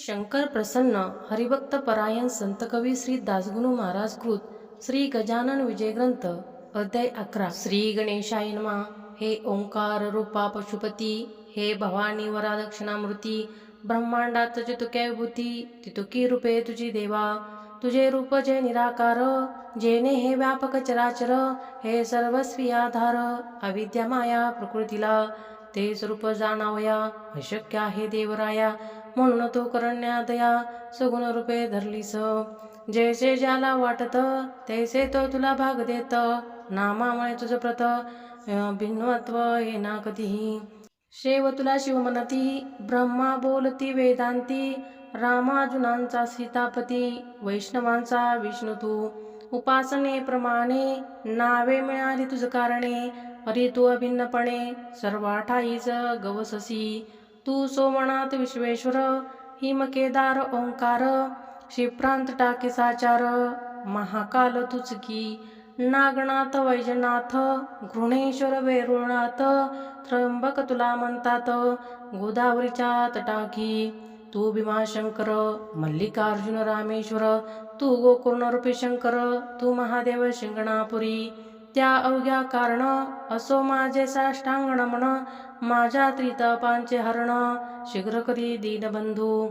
शंकर प्रसन्न हरिभक्त परायण संत कवी श्री दासगुणू महाराज कृत श्री गजानन विजय ग्रंथ अध्याय अकरा. श्री गणेशाय नमा. हे ओंकार रूपा पशुपती हे भवानी वरा दक्षिणामृती ब्रह्मांडात तुक्या विभूती तितुकी रूपे तुझी देवा तुझे रूप जे निराकार जेने हे व्यापक चराचर हे सर्वस्वी आधार अविद्या माया प्रकृतीला ते स्वरूप जाणावया अशक्य आहे देवराया म्हणून तो करण्या दया सगुण रूपे धरलीस. जैसे ज्याला वाटत तैसे तो तुला भाग देत. नामामुळे तुझ प्रत भिन्नत्व भिन्नत्व ना कधीही. शेव तुला शिव म्हणती ब्रह्मा बोलती वेदांती. रामाजुनांचा सीतापती वैष्णवांचा विष्णू तू. उपासनेप्रमाणे नावे मिळाली तुझ कारणे. हरी तू अभिन्नपणे सर्वाठाईच गवससी. तू सोमनाथ विश्वेश्वर हिमकेदार ओंकार शिप्रांत टाकीसाचार महाकाल तुचकी नागनाथ वैजनाथ घृणेश्वर वेरुळनाथ त्र्यंबक तुला म्हणतात गोदावरीच्या तटाकी तू भीमाशंकर मल्लिकार्जुन रामेश्वर तू गोकुर्ण रूपी शंकर तू महादेव शिंगणापुरी त्या अवघ्या कारण असो माझे साष्टांग नमन माझ्या त्रितापांचे हरण शीघ्र करी दीनबंधू.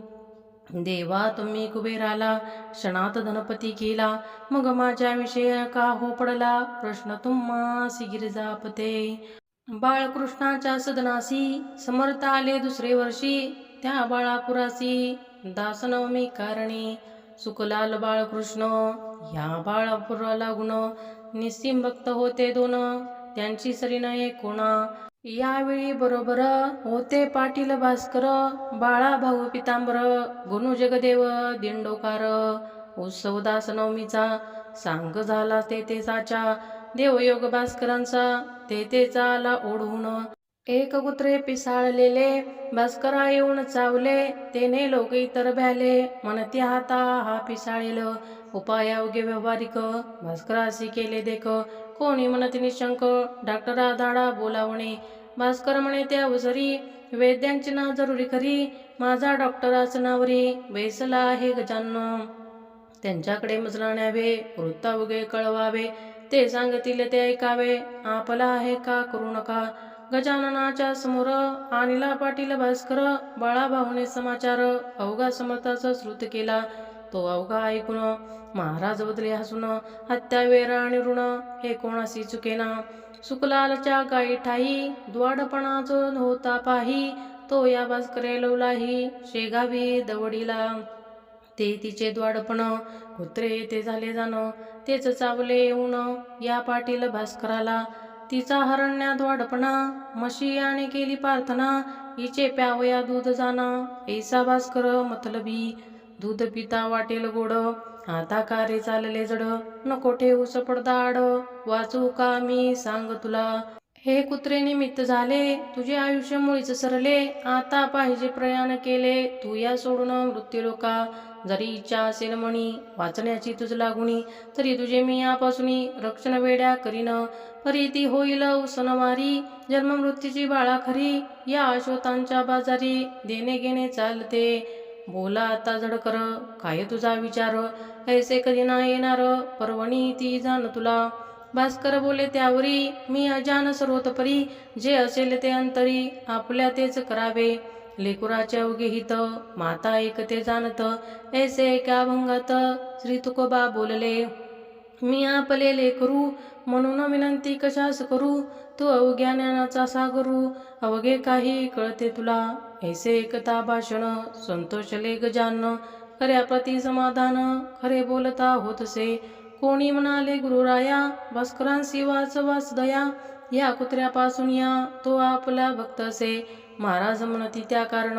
देवा तुम्ही कुबेराला क्षणात धनपती केला मग माझ्या विषय का हो पडला प्रश्न तुम्हा गिरजापते बाळकृष्णाच्या सदनासी समर्थ आले दुसरे वर्षी त्या बाळापुरासी दासनवमी कारणी. सुकलाल बाळकृष्ण या बाळापुराला गुण निस्सिम भक्त होते दोन त्यांची सरी नये कोणा. यावेळी बरोबर होते पाटील भास्कर बाळा भाऊ पितांबर गुणू जगदेव दिंडोकार. उत्सव दास नवमीचा सांग झाला ते देवयोग भास्करांचा ते आला ओढून. एक कुत्रे पिसाळलेले भास्करा येऊन चावले तेने लोक इतर भ्याले म्हणते हाता हा पिसाळेल. उपायायोग्य व्यावहारिक भास्करासी केले देख कोणी म्हणत निशंक डॉक्टरा धाडा बोलावणे. भास्कर म्हणे त्या अवसरी वैद्यांची ना जरुरी खरी. माझा डॉक्टर आसनावरी बेसला आहे गजानन. त्यांच्याकडे मजला न्यावे वृत्तावगे कळवावे. ते सांगतील ते ऐकावे. आपला आहे का करू नका? गजाननाच्या समोर आणला पाटील भास्कर बाळाभाऊने समाचार अवघा समर्थाचा श्रुत केला. तो अवघा ऐकून महाराज बदले हसून हत्या वेरा आणि ऋण हे कोणासी चुकेना? सुकलालच्या गाई ठाई द्वाडपणा जो होता पाही तो या भास्करे लवलाही शेगावी दवडीला. ते तिचे द्वाडपण कुत्रे ते झाले जाणं तेच चावले येऊन या पाटील भास्कराला. तिचा हरण्या द्वाडपणा म्हशी आणि केली प्रार्थना हिचे प्यावया दूध जाना ऐसा भास्कर मतलबी दूध पिता वाटेल गोड. आता कारे चालले जड. नको ठेवू सपडदाड. वाचू का मी सांग तुला. हे कुत्रे निमित्त झाले. तुझे आयुष्य मुळीच सरले. आता पाहिजे प्रयाण केले. तू या सोडून मृत्यू लोका जरी इच्छा असेल म्हणी वाचण्याची तुझ लागुणी. तरी तुझे मी यापासून रक्षण वेड्या करीन. परी ती होईल उसनवारी जन्म मृत्यूची बाळा खरी. या अश्वतांच्या बाजारी देणे घेणे चालते. बोला आता जड कर काय तुझा विचार? ऐसे कधी ना येणार पर्वणी ती जाण तुला. भास्कर बोले त्यावरी मी अजान सर्वतपरी जे असेल ते अंतरी आपल्या तेच करावे. लेकुराच्या अवघे माता एक ते जाणत ऐसे एका भंगात श्री तुकोबा बोलले मी आपले लेकरू म्हणून विनंती कशास करू? तू अवघ्या ज्ञानाचा सागरू अवघे काही कळते तुला. ऐसे एकता भाषण संतोषले गजान खऱ्या प्रती समाधान खरे बोलता होतसे. कोणी म्हणाले गुरुराया भास्करांसी वाच वाच दया. या कुत्र्यापासून या तो आपला भक्त असे. महाराज म्हणती त्या कारण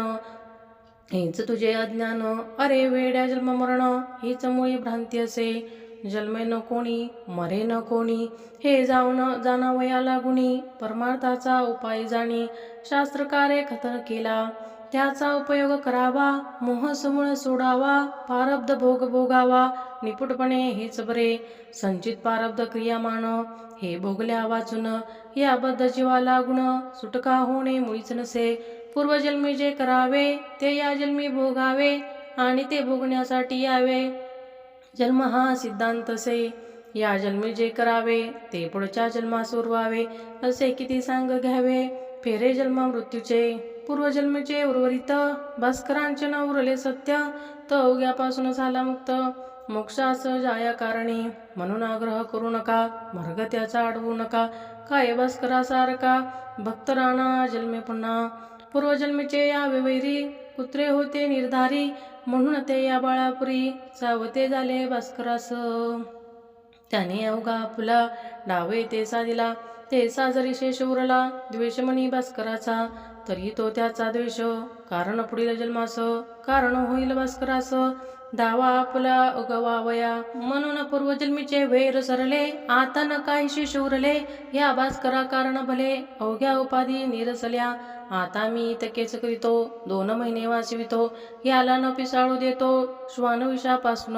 हेच तुझे अज्ञान. अरे वेड्या जन्म मरण हीच मुळी भ्रांती असे. जन्मे न कोणी मरे न कोणी हे जाऊन जाणावया लागुनी परमार्थाचा उपाय जाणी शास्त्रकारे कथन केला. त्याचा उपयोग करावा मोह समूळ सोडावा पारब्ध भोग भोगावा निपुटपणे हेच बरे. संचित पारब्ध क्रियामान हे भोगल्या वाचून याबद्ध जीवा लागून सुटका होणे मुळीच नसे. पूर्वजन्मी जे करावे ते या जन्मी भोगावे आणि ते भोगण्यासाठी यावे. जन्म हा सिद्धांत असे या जन्मी जे करावे ते पुढच्या जन्मास उरवावे असे किती सांग घ्यावे? फेरे जन्म मृत्यूचे पूर्वजन्मचे उर्वरित भास्करांचे न उरले सत्य तर उग्यापासून झाला मुक्त. मोक्षास जाया कारणी म्हणून आग्रह करू नका मार्ग त्याचा अडवू नका. काय भास्करासारखा? भक्त राणा जन्मे पुन्हा. पूर्वजन्मीचे या विवैरी कुत्रे होते निर्धारी म्हणून ते या बाळापुरी सावते झाले भास्करास. त्याने अवघा आपला डावे तेसा दिला तेसा जरी शेष उरला. द्वेषमणी भास्कराचा. तरी तो त्याचा द्वेष. कारण पुढील जन्मास. कारण होईल भास्करास. दावा आपला उगवावया. म्हणून पूर्वजन्मीचे वैर सरले आता न काहीशी शेष उरले या भास्करा कारण भले अवघ्या उपाधी निरसल्या. आता मी तकेच करीतो दोन महिने वाचवितो याला न पिसाळू देतो श्वानविषापासून.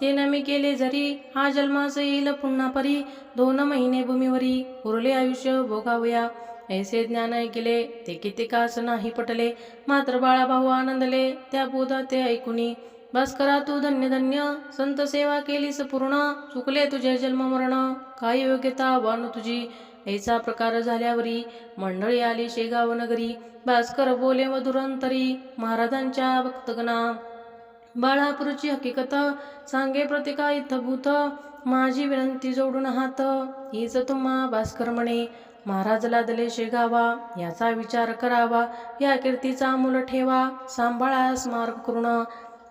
ते न मी केले जरी हा जन्मास येईल पुन्हा परी दोन महिने भूमीवरी उरले आयुष्य भोगावया. ऐसे ज्ञान ऐकले ते किती कास नाही पटले मात्र बाळाभाऊ आनंदले त्या बोधा ते ऐकुनी. भास्करा तू धन्य धन्य. संत सेवा केलीस पूर्ण. चुकले तुझे जन्म मरण काही योग्यता वाण तुझी. ऐसा प्रकार झाल्यावरी मंडळी आली शेगाव नगरी. भास्कर बोले मधुरंतरी. महाराजांच्या भक्तगणा. बाळापूरची हकीकत. सांगे प्रतिका इथभूत माझी विनंती जोडून हात. हीच तुम्हा भास्कर म्हणे. महाराज लादले शेगावा. याचा विचार करावा. या कीर्तीचा मूल ठेवा. सांभाळा स्मारक करून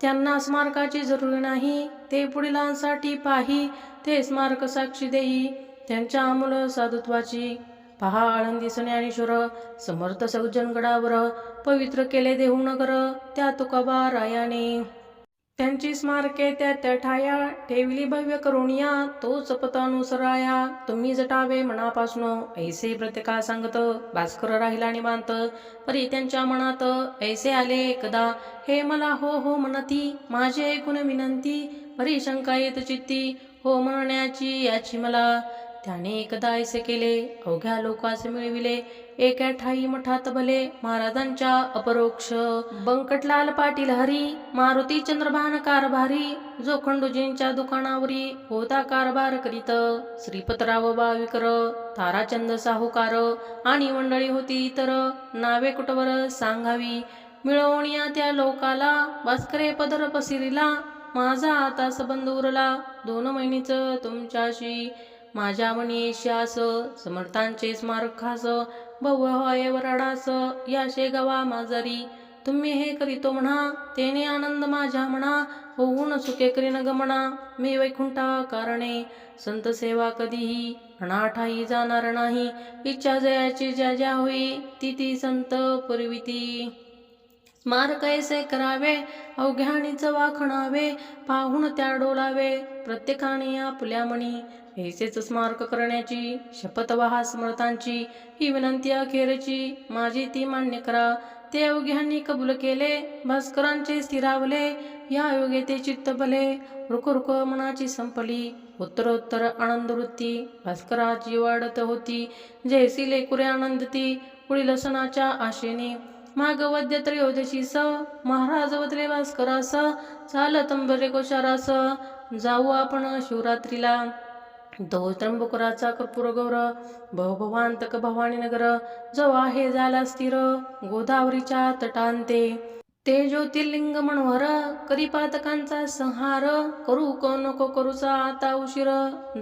त्यांना स्मारकाची जरुरी नाही ते पुढीलांसाठी पाही ते स्मारक साक्षी देई त्यांच्या अमूल साधुत्वाची. पहा आळंदी सन्यानेश्वर समर्थ सज्जनगडावर पवित्र केले देहू नगर त्या तुकाबा रायाने त्यांची स्मारके त्या त्या ठाया ठेवली भव्य करुणिया तोच पतानुसराया तुम्ही जटावे मनापासून ऐसे प्रत्येका सांगत भास्कर राहिला निवांत. परी त्यांच्या मनात ऐसे आले एकदा हे मला हो हो म्हणती माझे ऐकून विनंती परी शंका येत चित्ती हो म्हणण्याची याची मला त्याने एकदा ऐसे केले अवघ्या लोकास मिळविले एका ठाई मठात भले महाराजांच्या अपरोक्ष. बंकटलाल पाटील हरी मारुती चंद्रभान कारभारी जो खंडूजींच्या दुकानावरी होता कारभार करीत. श्रीपतराव बाविकर ताराचंद साहूकार आणि मंडळी होती इतर. नावे कुटवर सांगावी? मिळवणीया त्या लोकाला भास्करे पदर पसिरिला. माझा आता संबंध उरला दोन महिनीच तुमच्याशी. माझ्या मनी श्यास समर्थांचे स्मारक खास भव्य होय वराडास या शेगावा माझरी तुम्ही हे करीतो म्हणा तेने आनंद माझ्या म्हणा होऊन सुखे करीन गमना मी वैकुंठा कारणे संत सेवा कधीही अनाठाही जाणार नाही. इच्छा जयाची ज्या ज्या होई ती ती संत पुरविती. स्मारक ऐसे करावे अवघ्याणीच वाखणावे पाहून त्या डोलावे प्रत्येकाने आपल्या मणी ऐसेच स्मारक करण्याची शपथ वहा स्मृतांची ही विनंती अखेरची माझी ती मान्य करा. ते अवघ्यांनी कबूल केले भास्करांचे स्थिरावले या योगे ते चित्त भले रुक रुक मनाची संपली उत्तरोत्तर आनंद वृत्ती भास्कराची वाढत होती जयसी लेकुरे आनंदती पुढील सणाच्या आशेने. माग वद्य स महाराज वदले भास्करास चाल तंबरे कोशारास जाऊ आपण शिवरात्रीला. तो कर्पूरगौर कर्पूर भवभवांतक भवानी नगर जो आहे झाला स्थिर गोदावरीच्या तटांते. ते ज्योतिर्लिंग मनोहर करी पातकांचा संहार करू को नको करूचा आता उशीर.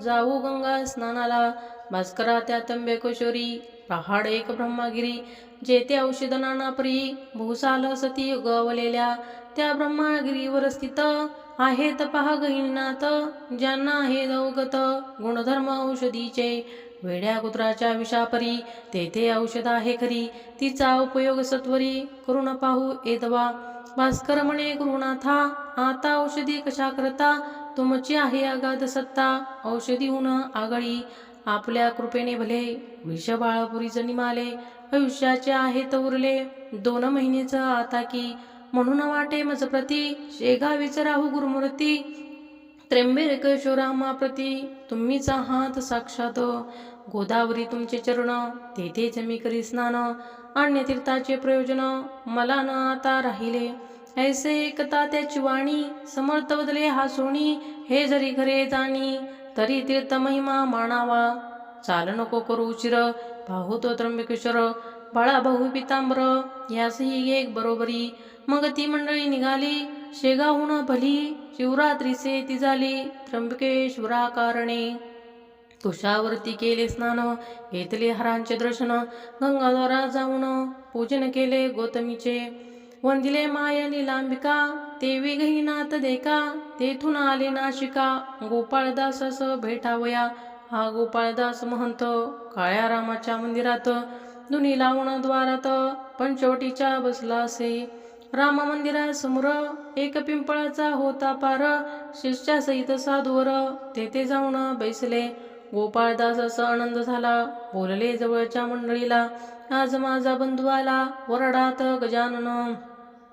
जाऊ गंगा स्नानाला भास्करा त्या तंबे किशोरी पहाड एक ब्रह्मागिरी जेथे औषध नाना परी भूसाल सती गवलेल्या त्या ब्रह्मागिरीवर स्थित. आहेत पहा गहिनात ज्यांना आहे दौगत गुणधर्म औषधीचे. वेड्या कुत्राच्या विषापरी तेथे औषध आहे खरी. तिचा उपयोग सत्वरी करून पाहू एदवा. भास्कर म्हणे गुरुनाथा आता औषधी कशा करता? तुमची आहे अगाध सत्ता औषधी औषधीहून आगळी. आपल्या कृपेने भले विष बाळापुरीच निमाले आयुष्याचे आहेत उरले दोन महिनेच आता की म्हणून वाटे मज प्रती शेगावीच राहू गुरुमूर्ती. त्र्यंबकेश्वरामा प्रती तुम्हीचा हात साक्षात. गोदावरी तुमचे चरण तेथेच मी करी स्नान. अन्य तीर्थाचे प्रयोजन मला न आता राहिले. ऐसे एकता त्याची वाणी समर्थ बदले हा सोणी. हे जरी घरे जाणी तरी तीर्थ महिमा मानावा चाल नको करू उशिर पाहू तो त्र्यंबकेश्वर. बाळा भाऊ पितांबर यासही एक बरोबरी. मग ती मंडळी निघाली. शेगाहून भली शिवरात्रीचे ती झाली. त्र्यंबकेश्वरा कारणे तुषावरती केले स्नान घेतले हरांचे दर्शन गंगाद्वारा जाऊन पूजन केले गौतमीचे. वंदिले माय निलांबिका ते विघहीनाथ देका तेथून आले नाशिका. गोपाळदास भेटावया हा गोपाळदास महंत काळ्या रामाच्या मंदिरात दुनी लावून द्वारात पंचवटीच्या बसला असे. राम मंदिरासमोर एक पिंपळाचा होता पार. शिष्यासहित साधूवर तेथे जाऊन बैसले. गोपाळदास असा आनंद झाला. बोलले जवळच्या मंडळीला आज माझा बंधू आला. वरडात गजानन.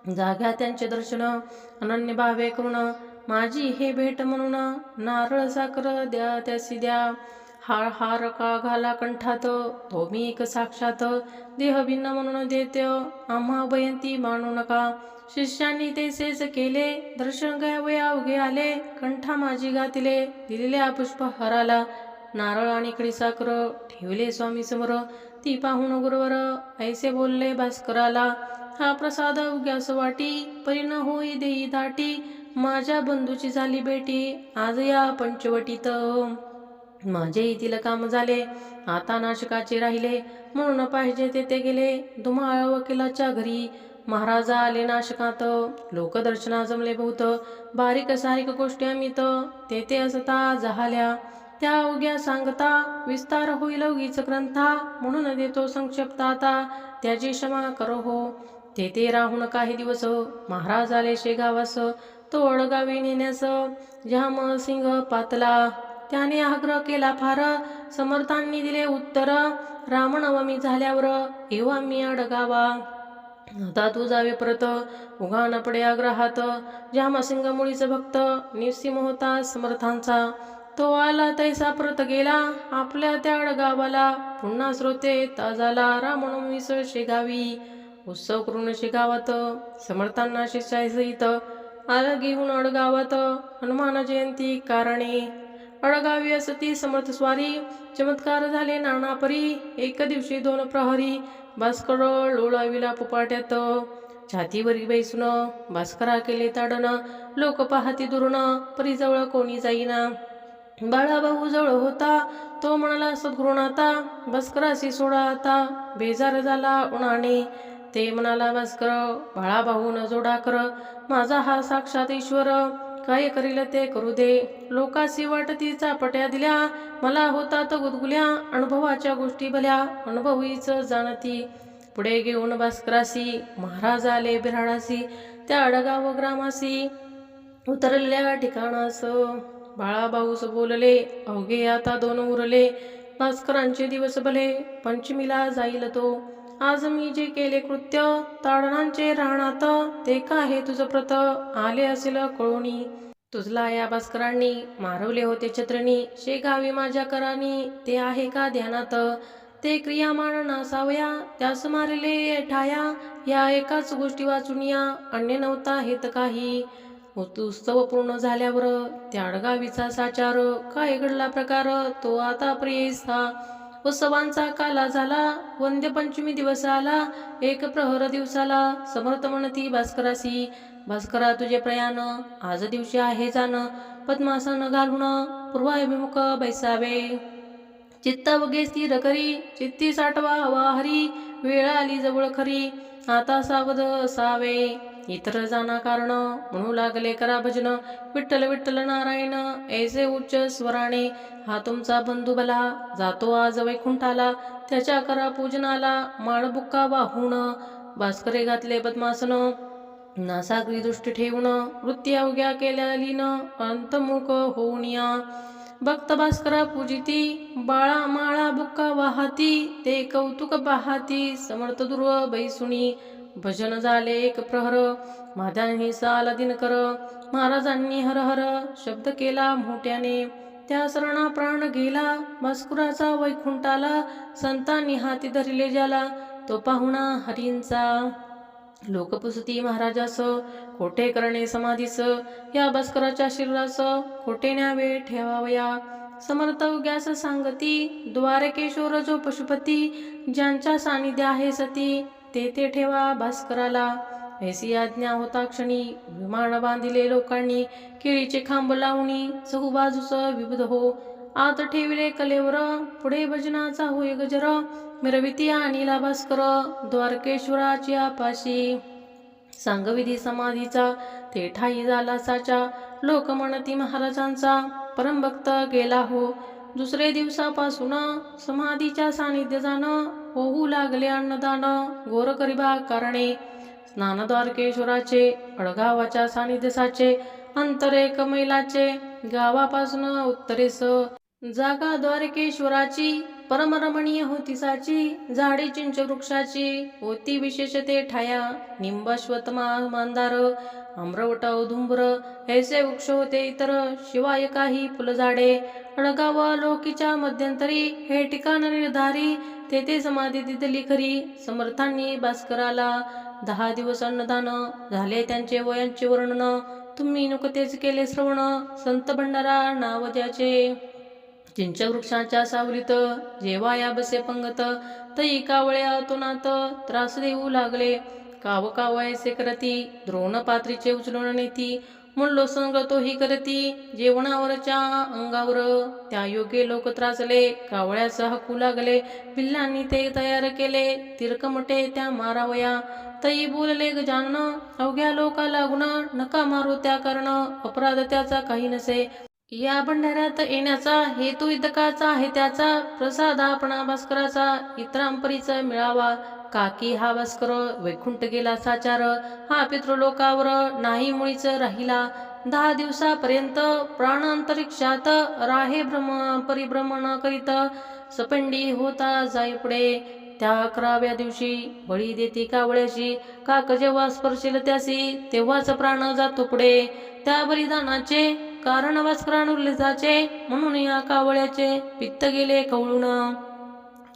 जाग्या त्यांचे दर्शन. अनन्य भावे करून माझी हे भेट म्हणून नारळ साखर द्या त्यासी द्या. हार हार का घाला कंठात? तो मी एक साक्षात देह भिन्न म्हणून देत आम्हा भयंती मानू नका. शिष्यांनी तेसेच केले. दर्शन घ्यावे अवघे आले. कंठा माझी घातले. दिलेल्या पुष्प हराला नारळ आणि कडीसाकर ठेवले स्वामी समोर ती पाहून गुरुवर ऐसे बोलले भास्कराला हा प्रसाद उग्यास वाटी. परिण होई देई दाटी माझ्या बंधूची झाली बेटी. आज या पंचवटीत. म्हणजे माझे येथील काम झाले आता नाशकाचे राहिले म्हणून पाहिजे तेथे गेले. धुमाळ वकिलाच्या घरी महाराजा आले नाशकात. लोकदर्शना जमले बहुत. बारीक सारीक गोष्टी अमित. तेथे असता जहाल्या. त्या उग्या सांगता विस्तार होईल उगीच ग्रंथा. म्हणून देतो संक्षिप्त आता. त्याची क्षमा करो हो. तेथे राहून काही दिवस. महाराज आले शेगावास तो अडगावी नेण्यास. ज्याम सिंह पातला. त्याने आग्रह केला फार समर्थांनी दिले उत्तर रामनवमी झाल्यावर येवा मी अडगावा आता तू जावे परत उगा न पडे आग्रहात. ज्यामसिंग मुळीचा भक्त निसिंह होता समर्थांचा. तो आला तैसा परत गेला आपल्या त्या अडगावाला पुन्हा श्रोते ताजाला रामनवमीस शेगावी उत्सव करून शेगावात समर्थांना शिष्यासहित आलं घेऊन अडगावात हनुमान जयंती कारणे अडगावी असती समर्थ स्वारी चमत्कार झाले नानापरी. एक दिवशी दोन प्रहरी भास्कर लोळाविला पुपाट्यात. छातीवरी बैसून भास्करा केले ताडण लोक पाहती दुरण परीजवळ कोणी जाईना. बाळाभाऊ जवळ होता तो म्हणाला सद्गुरुनाथा भास्कराशी सोडा आता बेजार झाला उन्हाने. ते म्हणाला भास्कर बाळाभाऊ न जोडा कर माझा हा साक्षात ईश्वर. काय करील ते करू दे. लोकासी वाटती चापट्या दिल्या. मला होता तर गुदगुल्या. अनुभवाच्या गोष्टी भल्या. अनुभवीच जाणती. पुढे घेऊन भास्करासी महाराज आले बिराडासी त्या अडगाव ग्रामासी. उतरलेल्या ठिकाणास बाळाभाऊस बोलले. अवघे आता दोन उरले. भास्करांचे दिवस भले. पंचमीला जाईल तो. आज मी जे केले कृत्य ताडणांचे राहणात ते काय तुझं प्रत? आले असेल कळोणी तुझला या भास्करांनी मारवले होते छत्रणी. शेगावी माझ्या करानी. ते आहे का ध्यानात? ते क्रियामान नासावया. त्यास मारले ठाया. या एकाच गोष्टी वाचून या. अन्य नव्हता हेत काही. उत्सव पूर्ण झाल्यावर त्याडगावीचा साचार. काय घडला प्रकार? तो आता प्रियसा उत्सवांचा काला झाला वंद्य पंचमी दिवस आला एक प्रहर दिवसाला समर्थ म्हणती भास्करासी भास्करा तुझे प्रयाण आज दिवशी आहे जाण. पद्मासन घालून पूर्वाभिमुख बैसावे. चित्त वगे स्थिर करी चित्ती साठवा हवा हरी वेळ आली जवळ खरी आता सावध असावे. इतर जाना कारण म्हणू लागले करा भजन. विठ्ठल विठ्ठल नारायण ऐसे उच्च स्वराने हा तुमचा बंधू भला जातो आज वैकुंठाला त्याच्या करा पूजनाला. माळबुक्का वाहून भास्करे घातले पद्मासन. नासागरी दृष्टी ठेवून वृत्ती अवघ्या केल्या लीन. अंतमुख होऊन या. भक्त भास्करा पूजिती बाळा माळा बुक्का वाहती. ते कौतुक पाहाती समर्थ दुर्व बैसुणी भजन झाले एक प्रहर. महादानी साला दिनकर महाराजांनी हर हर शब्द केला मोठ्याने. त्या सरणा प्राण गेला. भास्कराचा वैकुंठाला संतांनी हाती धरले ज्याला. तो पाहुणा हरींचा. लोकपुसती महाराजास. खोटे करणे समाधीस. या भास्कराच्या शरीरास खोटे न्यावे ठेवावया. समर्थ उग्यास सांगती. द्वारकेश्वर जो पशुपती. ज्यांच्या सानिध्य आहे सती. ते ते ठेवा भास्कराला. ऐसी आज्ञा होता क्षणी. विमान बांधिले लोकांनी. केळीचे खांब लावणी. चहूबाजूच विविध हो. आत ठेविले कलेवर. पुढे भजनाचा होय गजर मिरविती आणिला भास्कर. द्वारकेश्वराची आपाशी सांगविधी समाधीचा. ते ठाई झाला साचा लोक म्हणती महाराजांचा. परमभक्त गेला हो. दुसरे दिवसापासून समाधीच्या सानिध्य जाणं. होऊ लागले अन्नदान. गोर गरिबा कारणे. स्नानद्वारकेश्वराचे अडगावाच्या सानिध्यसाचे अंतरे कमैलाचे गावापासून उत्तरेस. जागा द्वारकेश्वराची परमरमणीय होती साची झाडे चिंच वृक्षाची होती विशेषते ठाया निंबाश्वतमा मांदार आम्रवट उधुंबर ऐसे वृक्ष होते इतर शिवाय काही फुलझाडे अडगाव लोकीच्या मध्यंतरी हे ठिकाण निर्धारी तेथे समाधी दिदली खरी. समर्थांनी भास्कराला दहा दिवस अन्नदान झाले त्यांचे वयांचे वर्णन. तुम्ही नुकतेच केले श्रवण संत भंडारा नाव ज्याचे चिंच वृक्षाच्या सावलीत जेव्हा या बसे पंगत तई कावळे आतोनात त्रास देऊ लागले. काव कावयसे करती द्रोण पात्रीचे उचलून नेती. म्हणलो करतो ही करती जेवणावरच्या अंगावर. त्या योगे लोक त्रासले कावळ्यास हकू लागले. पिल्लांनी ते तयार केले तिरकमटे त्या मारावया. तई बोलले गजानन अवघ्या लोका लागून नका मारू त्या कारण अपराध त्याचा काही नसे. या भंडाऱ्यात येण्याचा हेतू इतकाचा आहे त्याचा. प्रसाद आपणा भास्कराचा इतरांपरीचा मिळावा. काकी हा भास्कर वैकुंठ गेला साचार. हा पितृलोकावर नाही मुळीच राहिला. दहा दिवसापर्यंत प्राणांतरिक्षात राहे भ्रम परिभ्रमण करीत. सपंडी होता जाई पुढे. त्या अकराव्या दिवशी बळी देती कावळ्याशी काक जेव्हा स्पर्शेल त्यासी तेव्हाच प्राण जातो पुढे. त्या बलिदानाचे कारण भास्करानुल्लेसाचे म्हणून या कावळ्याचे पित्त गेले कवळून.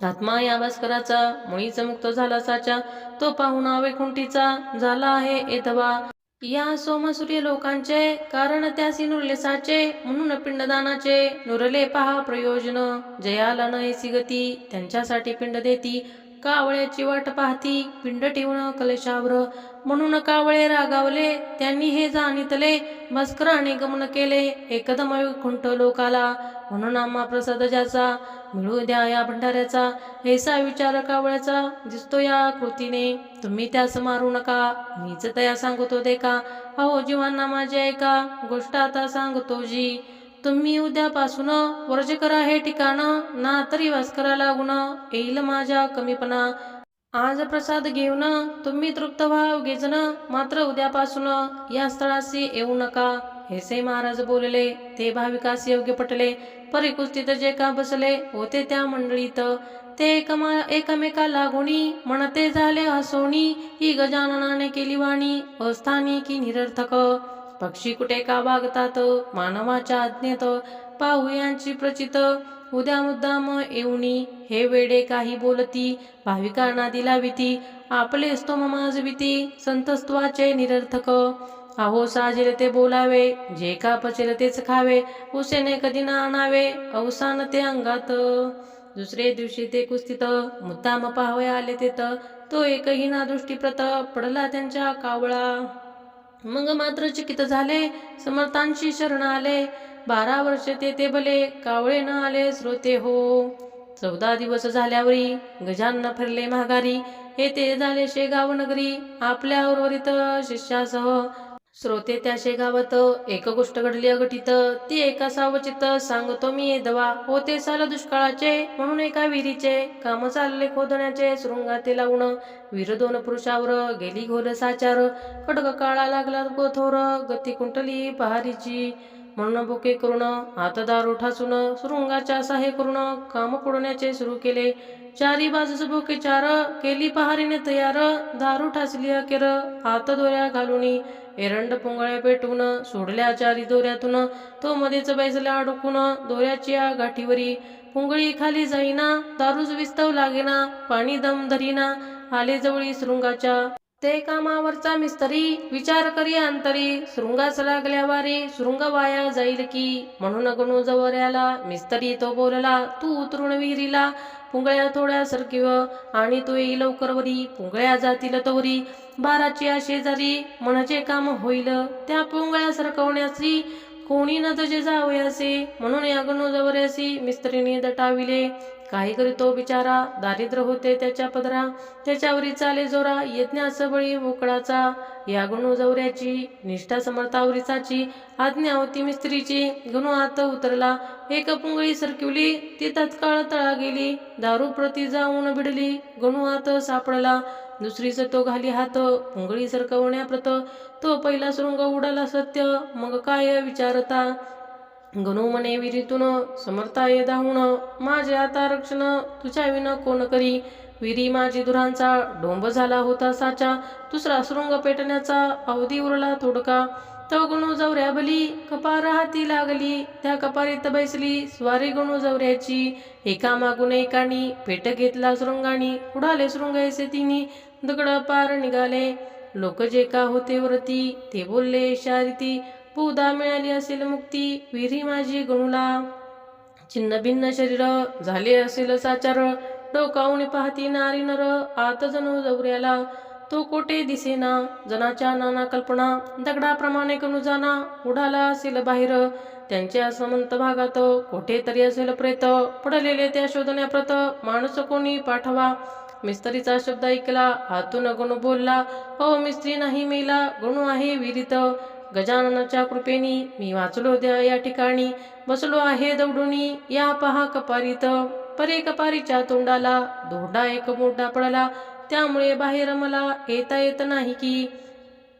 आत्मा या भास्कराचा मुळीच मुक्त झाला साचा तो पाहुणा वैकुंठीचा झाला आहे एतवा. या सोमसूर्य लोकांचे कारण त्यासी नुरलेसाचे म्हणून पिंडदानाचे. नुरले पहा प्रयोजन जयाला न गती त्यांच्यासाठी पिंड देती. कावळ्याची वाट पाहती पिंड ठेवून कलशावर. म्हणून कावळे रागावले त्यांनी हे जाणितले मस्कराने गमन केले एकदम खुंट लोकाला. म्हणून आम्हा प्रसाद ज्याचा मिळू द्या या भंडाऱ्याचा. ऐसा विचार कावळ्याचा दिसतो या कृतीने. तुम्ही त्यास मारू नका मीच तया सांगतो दे का अहो जीवांना माझे ऐका गोष्ट आता सांगतो जी. तुम्ही उद्यापासून वर्ज करा हे ठिकाण ना तरी वास्करा लागून येईल माझ्या कमीपणा. आज प्रसाद घेऊन तुम्ही तृप्त व्हा उगेजन मात्र उद्यापासून या स्थळाशी येऊ नका. हेसे महाराज बोलले ते भाविकास योग्य पटले. परिकुस्तीत जे का बसले होते त्या मंडळीत. ते एकमा एकमेका लागोनी म्हणते झाले हसोणी ही गजाननाने केली वाणी अस्थानी की निरर्थक. पक्षी कुठे का वागतात? मानवाच्या आज्ञेत पाहू यांची प्रचित. उद्या मुद्दाम येऊनी हे वेडे काही बोलती. भाविकांना दिला विती आपले स्तोम माजविती. संतस्त्वाचे निरर्थक. अहो साजेल ते बोलावे जे का पचेल तेच खावे. उसेने कधी ना आणावे अवसान ते अंगात. दुसरे दिवशी ते कुस्तीत मुद्दाम पाहावे आले तेत. तो एकही ना दृष्टीप्रत पडला त्यांच्या कावळा. मग मात्र चकित झाले. समर्थांशी शरण आले. बारा वर्ष ते ते भले कावळे न आले श्रोते हो. चौदा दिवस झाल्यावरी गजानन फिरले माघारी. ते झाले शेगाव नगरी आपल्या उर्वरित शिष्यासह. श्रोते त्या शेगावात एक गोष्ट घडली अगटीत ती एका सावचित सांगतो मी दवा होते साल दुष्काळाचे म्हणून एका विहिरीचे काम चालले खोदण्याचे शृंगाते लावून वीर दोन पुरुषावर गेली घोर साचार खडग काळा लागला गोथोर गती कुंटली पहारीची म्हणून बुके करून हात दारू ठासून सुरुंगाच्या साहे करून काम पुडण्याचे सुरू केले चारी बाजूस बोके चार केली पहारीने तयार दारू ठासली अखेर हात दोऱ्या घालून एरंड पुंगळ्या पेटवून सोडल्या चारी दोऱ्यातून तो मध्येच बैसला अडकून दोऱ्याच्या गाठीवरी. पुंगळी खाली जाईना दारूच विस्तव लागेना पाणी दम धरीना आले जवळी शृंगाच्या ते कामावरचा मिस्त्री विचार करी अंतरी शृंगास लागल्या वारी शृंग वाया जाईल की? म्हणून गणू जवळ आला. मिस्त्री तो बोलला तू उतरून विहिरीला. पुंगळ्या थोड्या सरकिव. आणि तो येई लवकर वरी. पुंगळ्या जातील तवरी. बाराची शेजारी मनाचे काम होईल. त्या पुंगळ्या सरकवण्याची कोणी न तुझे जावयासे? म्हणून या गणू जवळ्यासी मिस्त्रीने दटाविले. काही करी तो बिचारा दारिद्र होते त्याच्या पदरा. त्याच्यावरी चाले जोरा. यज्ञाचा बळी मोकळाचा. या गुणू जवऱ्याची. निष्ठा समर्थावरीचाची आज्ञा होती मिस्त्रीची. गुणू आत उतरला. एक पुंगळी सरकिवली. ती तत्काळ तळा गेली. दारू प्रती जाऊन बिडली गणू आत सापडला. दुसरीच तो घाली हात. पुंगळी सरकवण्याप्रत तो पहिला शृंग उडाला सत्य. मग काय विचारता? गणू म्हणे विहिरीतून समर्था ये धावून माझे आता रक्षण तुझ्या विन कोण करी? विहिरी माझी दुरांचा डोंब झाला होता साचा. दुसरा शृंग पेटण्याचा अवधी उरला थोडका. तो गणू जवऱ्या बली कपार हाती लागली. त्या कपारीत बैसली स्वारी गणू जवऱ्याची. एका मागून एकानी पेट घेतला शृंगानी उडाले शृंगायचे ऐसे तिनी दगड पार निघाले. लोक जे का होते वरती ते बोलले शारिती. बहुधा मिळाली असेल मुक्ती. विहिरी माझी गणूला. छिन्न भिन्न शरीर झाले असेल साचार. डोकावून पाहती नारी नर. आत जणू जवऱ्याला. तो कोठे दिसेना? जनाच्या नाना कल्पना. दगडाप्रमाणे कणू जाना. उडाला असेल बाहेर. त्यांच्या समंत भागात कोठे तरी असेल प्रेत. पडलेले त्या शोधण्याप्रत माणूस कोणी पाठवा? मिस्त्रीचा शब्द ऐकला. हातून गणू बोलला. हो मिस्त्री नाही मेला. गणू आहे विहिरीत. गजाननाच्या कृपेनी मी वाचलो द्या या ठिकाणी. बसलो आहे दौडुनी. या पहा कपारीत. परे कपारीच्या तोंडाला धोंडा एक मोठा पडला. त्यामुळे बाहेर मला येता येत नाही की.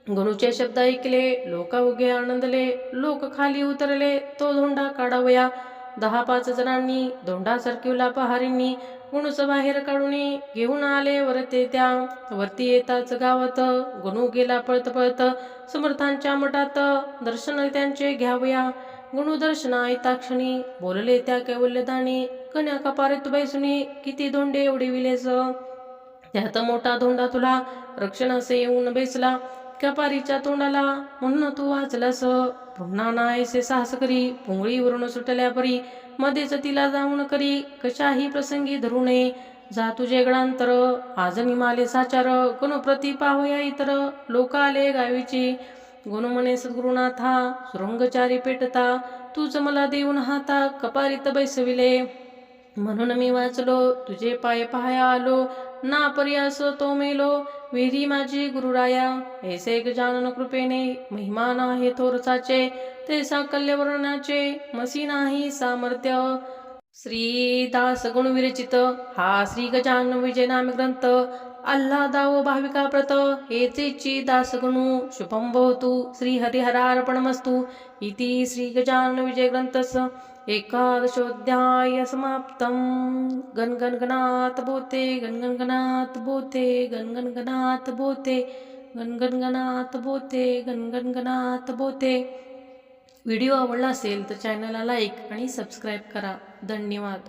गुरुचे शब्द ऐकले लोक उगे आनंदले लोक खाली उतरले. तो धोंडा काढावया. दहा पाच जणांनी धोंडा सरकिवला पहारींनी गणूस बाहेर काढून घेऊन आले वरते त्या. वरती येताच गावात गणू गेला पळत पळत समर्थांच्या मठात दर्शन त्यांचे घ्यावया. गणू दर्शना येताक्षणी बोलले त्या कैवल्यदानी कन्या कपारीत बैसुनी किती धोंडे एवढे विलेस त्यात मोठा धोंडा तुला रक्षणासे येऊन बेसला. कपारीच्या तोंडाला म्हणून तू वाचलास. पुन्हा नायसे साहस करी पुंगळीवरून सुटल्या परी मध्येच तिला जाऊन करी कशाही प्रसंगी धरू नये. जा तुझे गणांतर आज निमाले साचार कोण प्रति पाहूया इतर. लोक आले गावीची गुण म्हणे सद्गुरुनाथा सुरंगचारी पेटता. तूच मला देऊन हाता कपारीत बैसविले. म्हणून मी वाचलो तुझे पाय पाहाया आलो ना पर्यास तो मेलो. विहिरी माझी गुरुराया ऐसे गजानन कृपेने महिमा आहे थोरसाचे ते साकल्य मसी नाही सामर्थ्य. श्री दास गुण विरचित हा श्री गजानन विजय नाम ग्रंथ. आल्हादाव भाविका प्रत हेचेची दास गुणू शुभम भवतु श्री हरिहरार्पणमस्तु. इति श्री गजानन विजय ग्रंथस. एकादशोध्याय समाप्तं गणगणगणात बोते गणगणगणात बोते गणगणगणात बोते गणगणगणात बोते गणगणगणात बोते व्हिडिओ आवडला असेल तर चॅनलला लाईक आणि सबस्क्राईब करा. धन्यवाद.